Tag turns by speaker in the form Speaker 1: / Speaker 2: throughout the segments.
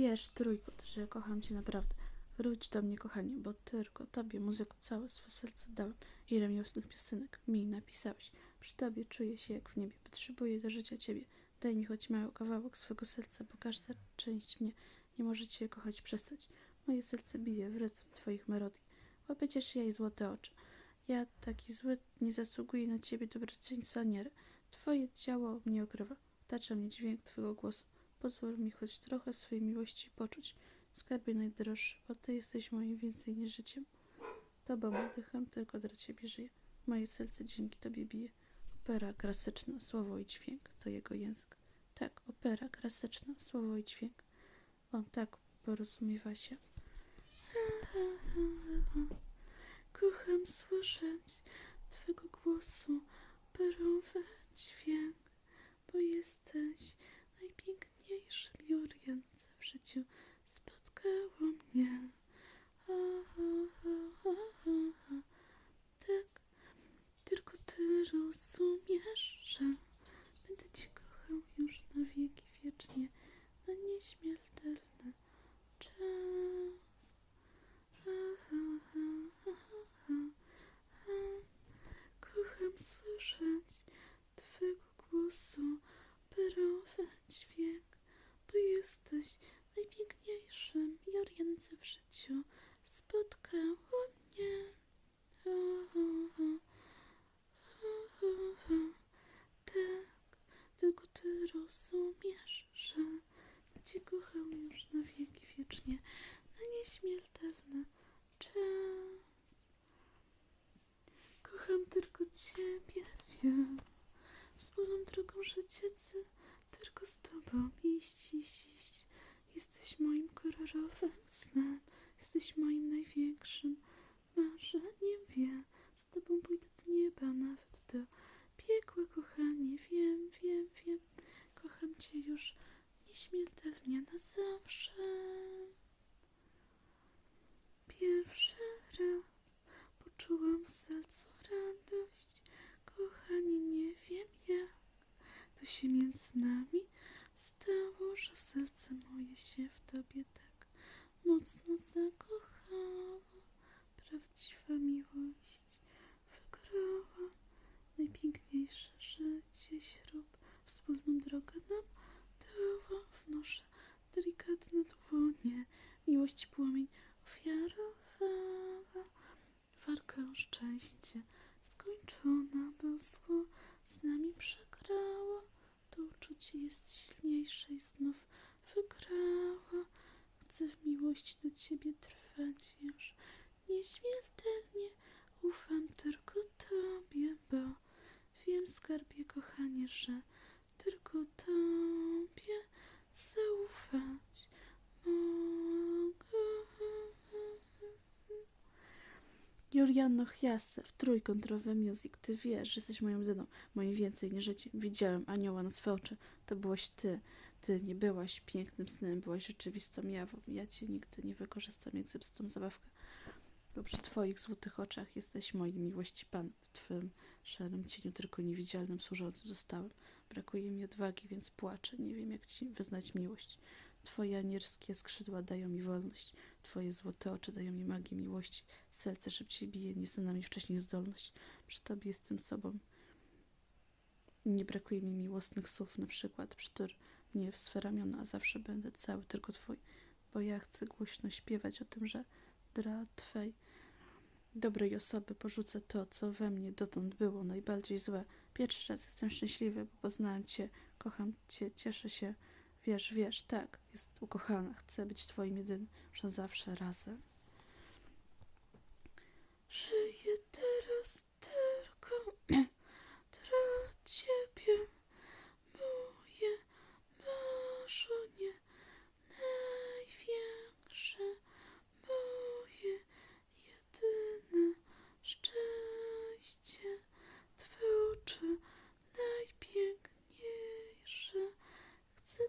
Speaker 1: wiesz, trójkot, że kocham cię naprawdę. Wróć do mnie, kochanie, bo tylko tobie muzyku całe swe serce dałem. Ile miłosnych piosenek mi napisałeś. Przy tobie czuję się jak w niebie. Potrzebuję do życia ciebie. Daj mi choć mały kawałek swego serca, bo każda część mnie nie może cię kochać przestać. Moje serce bije w rytm twoich melodii. Łapie cię ja i złote oczy. Ja, taki zły, nie zasługuję na ciebie, dobroczyńca niery. Twoje ciało mnie okrywa. Tacza mnie dźwięk twojego głosu. Pozwól mi choć trochę swojej miłości poczuć. Skarbie najdroższy, bo ty jesteś moim więcej niż życiem. Tobą oddycham, tylko dla ciebie żyję. Moje serce dzięki tobie bije. Opera klasyczna, słowo i dźwięk to jego język. Tak, opera klasyczna, słowo i dźwięk. On tak porozumiewa się. Kocham słyszeć Twego głosu, operowy dźwięk, bo jesteś najpiękniejszym Juriencem w życiu. Spotkało mnie. A, a, a, a, a. Tak, tylko Ty rozumiesz, że będę Cię kochał już na wieki wiecznie, na nieśmiertelny czas. A, a, a, a, a. Kocham słyszeć Twego głosu, operowy dźwięk, bo jesteś najpiękniejszym Jorience w życiu. Spotkało mnie. O, o, o. O, o, o. Tak, tylko Ty rozumiesz, że będę Cię kochał już na wieki wiecznie, na nieśmiertelny czas. Kocham tylko Ciebie, wiem. Wspólną drogą życia chcę tylko z Tobą iść, iść, iść. Jesteś moim kolorowym snem. Jesteś moim największym marzeniem, wiem. Z Tobą pójdę do nieba, nawet do piekła, kochanie. Wiem, wiem, wiem. Kocham Cię już nieśmiertelnie na zawsze. Pierwszy raz poczułam w sercu radość. Kochanie, nie wiem jak to się między nami stało, że serce moje się w tobie tak mocno zakochało. Prawdziwa miłość wygrała najpiękniejsze życie śrub. Wspólną drogę nam dała wnoszę delikatne dłonie. Miłość płomień ofiarowała. O szczęście skończona, bo zło z nami przegrało. To uczucie jest silniejsze i znów wygrało. Chcę w miłości do ciebie trwać już nieśmiertelnie. Ufam tylko tobie, bo wiem, skarbie kochanie, że tylko tobie zaufać mogę. Juliano Chiasse w trójkątrowe music. Ty wiesz, że jesteś moją jedyną, moim więcej niż życiem. Widziałem anioła na swe oczy. To byłaś ty. Ty nie byłaś pięknym snem, byłaś rzeczywistą jawą. Ja cię nigdy nie wykorzystam jak zepsutą zabawkę. Bo przy twoich złotych oczach jesteś moim miłości Pan. W twym szarym cieniu tylko niewidzialnym służącym zostałem. Brakuje mi odwagi, więc płaczę. Nie wiem, jak ci wyznać miłość. Twoje anielskie skrzydła dają mi wolność. Twoje złote oczy dają mi magię miłości. Serce szybciej bije, nieznana mi wcześniej zdolność. Przy Tobie jestem sobą. Nie brakuje mi miłosnych słów, na przykład przytul mnie w swe ramiona, a zawsze będę cały tylko Twój, bo ja chcę głośno śpiewać o tym, że dla Twej dobrej osoby porzucę to, co we mnie dotąd było najbardziej złe. Pierwszy raz jestem szczęśliwy, bo poznałem Cię, kocham Cię, cieszę się. Wiesz, wiesz, tak, jest ukochana, chcę być Twoim jedynym, że zawsze razem. Żyję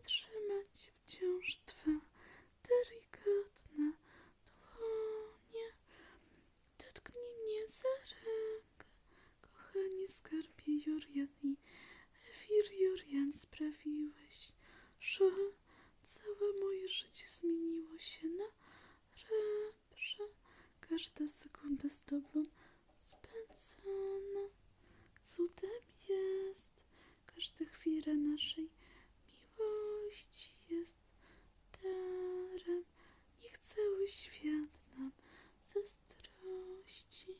Speaker 1: wytrzymać wciąż twe delikatne dłonie. Dotknij mnie za rękę, kochanie skarbie Jurian i Ewir Jurian sprawiłeś, że całe moje życie zmieniło się na lepsze. Każda sekunda z tobą spędzona cudem jest każda chwila naszej miłości jest darem. Niech cały świat nam zazdrości.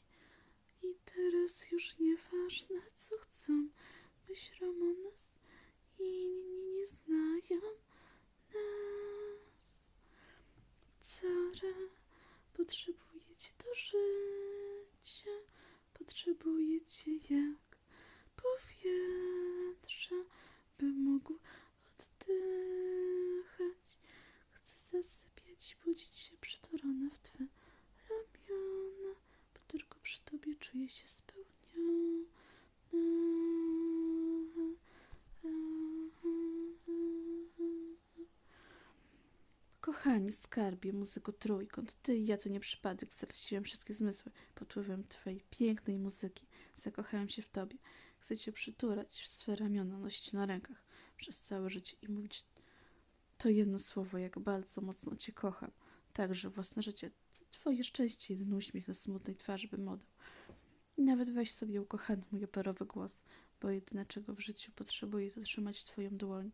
Speaker 1: I teraz już nie skarbie, muzyko trójkąt, ty i ja to nie przypadek, straciłem wszystkie zmysły pod wpływem twojej pięknej muzyki. Zakochałem się w tobie. Chcę cię przytulać w swe ramiona, nosić na rękach przez całe życie i mówić to jedno słowo, jak bardzo mocno cię kocham. Także własne życie, twoje szczęście, jeden uśmiech na smutnej twarzy bym oddał. I nawet weź sobie ukochany mój operowy głos, bo jedyne czego w życiu potrzebuję, to trzymać twoją dłoń.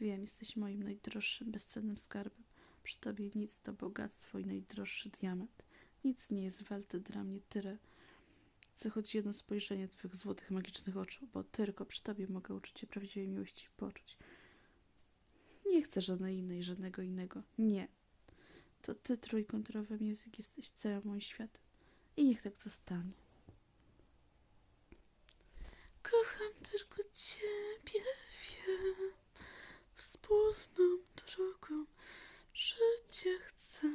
Speaker 1: Wiem, jesteś moim najdroższym, bezcennym skarbem. Przy tobie nic to bogactwo i najdroższy diament. Nic nie jest warte dla mnie tyle, co choć jedno spojrzenie twych złotych, magicznych oczu, bo tylko przy tobie mogę uczucie prawdziwej miłości poczuć. Nie chcę żadnej innej, żadnego innego. Nie. To ty, trójkątrowy music, jesteś całym moim światem. I niech tak zostanie. Kocham tylko ciebie, wiem. Wspólną drogą życia chcę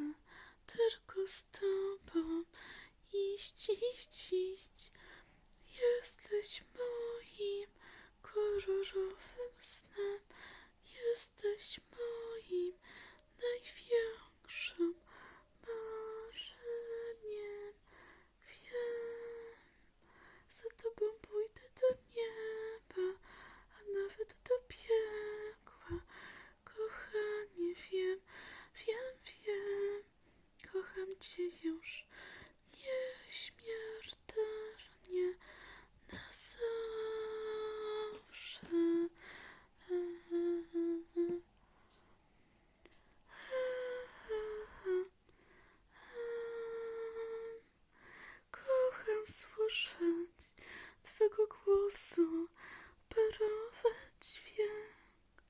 Speaker 1: tylko z tobą iść, iść, iść. Jesteś moim kolorowym snem. Jesteś moim największym marzeniem. Wiem, za tobą pójdę do nieba, a nawet do piekła. Kochanie, wiem, wiem, wiem, kocham cię już nieśmiertelnie na zawsze. Kocham słyszeć Twego głosu, parowy dźwięk,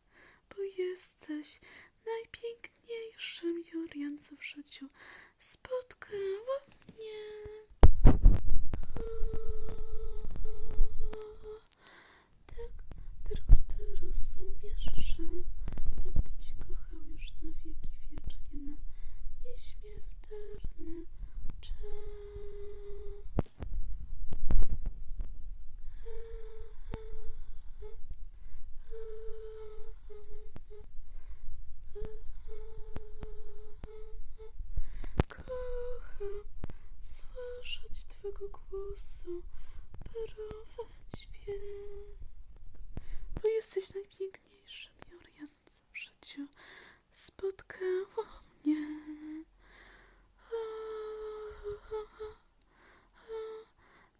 Speaker 1: bo jesteś najpiękniejszym Jurian, co w życiu spotkało mnie. Tak, tylko ty rozumiesz, że będę cię kochał już na wieki wiecznie, na nieśmiertelny czas. Kocham słyszeć Twego głosu, parowy dźwięk, bo jesteś najpiękniejszym Jurian, co w życiu spotkało mnie.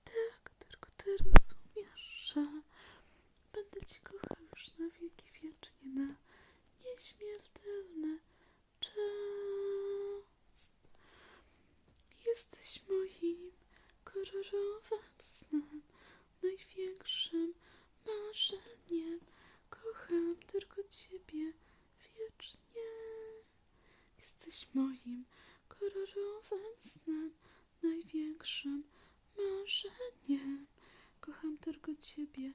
Speaker 1: Tak, tylko Ty rozumiesz, że będę Cię kochał już na wieki wiecznie, na nieśmiertelny czas. Jesteś moim kolorowym snem, największym marzeniem. Kocham tylko Ciebie wiecznie. Jesteś moim kolorowym snem, największym marzeniem. Kocham tylko Ciebie